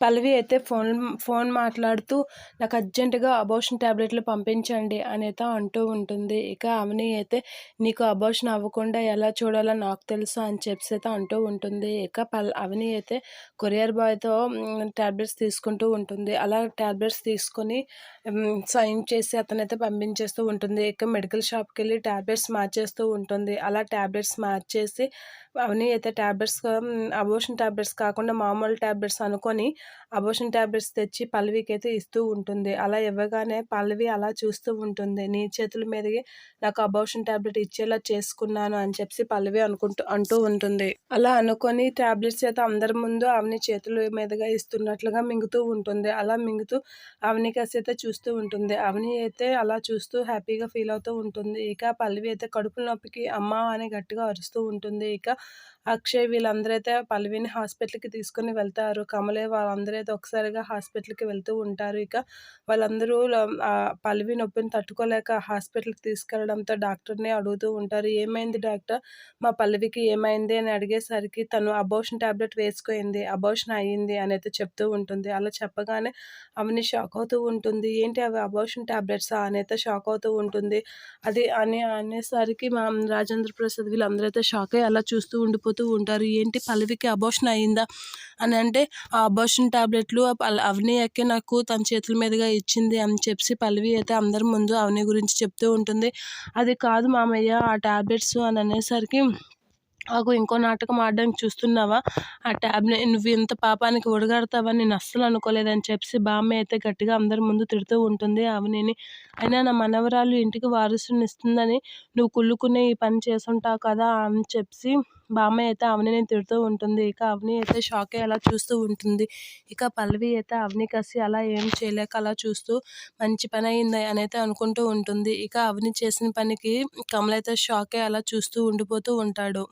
పల్లవి అయితే phone phone మాట్లాడుతూ నాకు అర్జెంటుగా అబోషన్ ట్యాబ్లెట్లు పంపించండి అని అయితే అంటూ ఉంటుంది. ఇక అవని అయితే నీకు అబోషన్ అవ్వకుండా ఎలా చూడాలో నాకు తెలుసు అని చెప్పి అయితే అంటూ ఉంటుంది. ఇక పల్ అవని అయితే కొరియర్ బాయ్తో ట్యాబ్లెట్స్ తీసుకుంటూ ఉంటుంది. అలా ట్యాబ్లెట్స్ తీసుకొని సైన్ చేసి అతనైతే పంపించేస్తూ ఉంటుంది. ఇక మెడికల్ షాప్కి వెళ్ళి ట్యాబ్లెట్స్ మార్చేస్తూ ఉంటుంది. అలా ట్యాబ్లెట్స్ మార్చేసి అవన్నీ అయితే ట్యాబ్లెట్స్ అబోషన్ ట్యాబ్లెట్స్ కాకుండా మామూలు ట్యాబ్లెట్స్ అనుకొని అబోషన్ ట్యాబ్లెట్స్ తెచ్చి పల్లవికి అయితే ఇస్తూ ఉంటుంది. అలా ఇవ్వగానే పల్లవి అలా చూస్తూ ఉంటుంది. నీ చేతుల మీదకి నాకు అబోషన్ ట్యాబ్లెట్ ఇచ్చేలా చేసుకున్నాను అని చెప్పి పల్లవి అనుకుంటూ అంటూ ఉంటుంది. అలా అనుకొని ట్యాబ్లెట్స్ అయితే అందరి ముందు ఆమెని చేతుల మీదుగా ఇస్తున్నట్లుగా మింగుతూ ఉంటుంది. అలా మింగుతూ అవని కాసి అయితే చూస్తూ ఉంటుంది. అవని అయితే అలా చూస్తూ హ్యాపీగా ఫీల్ అవుతూ ఉంటుంది. ఇక పల్లవి అయితే కడుపు నొప్పికి అమ్మ అని గట్టిగా అరుస్తూ ఉంటుంది. ఇక అక్షయ్ వీళ్ళందరూ అయితే పల్లవిని హాస్పిటల్కి తీసుకుని వెళ్తారు. కమలే వాళ్ళందరూ అందరూ అయితే ఒకసారిగా హాస్పిటల్కి వెళ్తూ ఉంటారు. ఇక వాళ్ళందరూ పల్లవి నొప్పిని తట్టుకోలేక హాస్పిటల్కి తీసుకెళ్ళడంతో డాక్టర్ని అడుగుతూ ఉంటారు. ఏమైంది డాక్టర్? మా పల్లవికి ఏమైంది? అని అడిగేసరికి తను అబోషన్ ట్యాబ్లెట్ వేసుకోయింది అబోషన్ అయ్యింది అని అయితే చెప్తూ ఉంటుంది. అలా చెప్పగానే అవన్నీ షాక్ అవుతూ ఉంటుంది. ఏంటి అవి అబోషన్ ట్యాబ్లెట్సా అని అయితే షాక్ అవుతూ ఉంటుంది. అది అని అనేసరికి మా రాజేంద్ర ప్రసాద్ వీళ్ళందరూ అయితే షాక్ అయ్యి అలా చూస్తూ ఉండిపోతూ ఉంటారు. ఏంటి పల్లవికి అబోషన్ అయ్యిందా? అని అంటే ఆ అబోషన్ టాబ్లెట్లు అవని ఎక్కి నాకు తన చేతుల మీదుగా ఇచ్చింది అని చెప్పి పల్లవి అయితే అందరి ముందు అవని గురించి చెప్తూ ఉంటుంది. అది కాదు మామయ్య ఆ టాబ్లెట్స్ అని అనేసరికి నాకు ఇంకో నాటకం ఆడడానికి చూస్తున్నావా? ఆ ట్యాబ్లెట్ నువ్వు ఇంత పాపానికి ఒడగడతావా? నేను అస్సలు అనుకోలేదని చెప్పి బామ్మ అయితే గట్టిగా అందరి ముందు తిడుతూ ఉంటుంది అవనిని. అయినా నా మనవరాలు ఇంటికి వారసుని ఇస్తుందని నువ్వు కుళ్ళుకునే ఈ పని చేసుంటావు కదా అని చెప్పి బామ్మ అయితే అవనిని తిడుతూ ఉంటుంది. ఇక అవని అయితే షాక్ అయ్యి అలా చూస్తూ ఉంటుంది. ఇక పల్లవి అయితే అవని కసి అలా ఏం చేయలేక అలా చూస్తూ మంచి పని అయింది అని అయితే అనుకుంటూ ఉంటుంది. ఇక అవని చేసిన పనికి కమలైతే షాక్ అయ్యి అలా చూస్తూ ఉండిపోతూ ఉంటాడు.